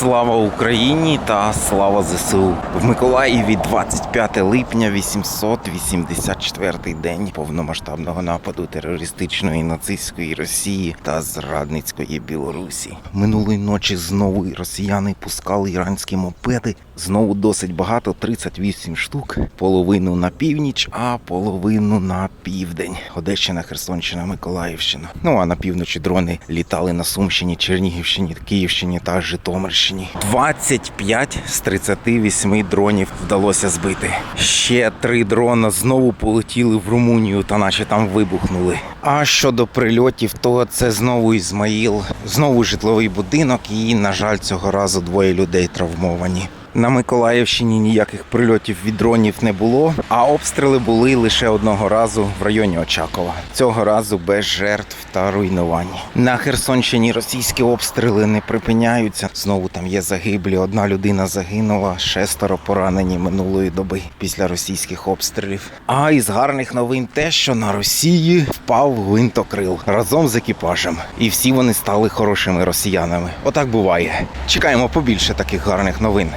Слава Україні та слава ЗСУ в Миколаєві 25 липня 884 день повномасштабного нападу терористичної нацистської Росії та зрадницької Білорусі. Минулої ночі знову росіяни пускали іранські мопеди. Знову досить багато 38 штук. Половину на північ, а половину на південь. Одещина, Херсонщина, Миколаївщина. Ну а на півночі дрони літали на Сумщині, Чернігівщині, Київщині та Житомирщині. 25 з 38 дронів вдалося збити. Ще три дрона знову полетіли в Румунію та наче там вибухнули. А щодо прильотів, то це знову Ізмаїл, знову житловий будинок, і, на жаль, цього разу двоє людей травмовані. На Миколаївщині ніяких прильотів від дронів не було, а обстріли були лише одного разу в районі Очакова. Цього разу без жертв та руйнувань. На Херсонщині російські обстріли не припиняються. Знову там є загиблі. Одна людина загинула, шестеро поранені минулої доби після російських обстрілів. А із гарних новин те, що на Росії впав гвинтокрил разом з екіпажем, і всі вони стали хорошими росіянами. Отак буває. Чекаємо побільше таких гарних новин.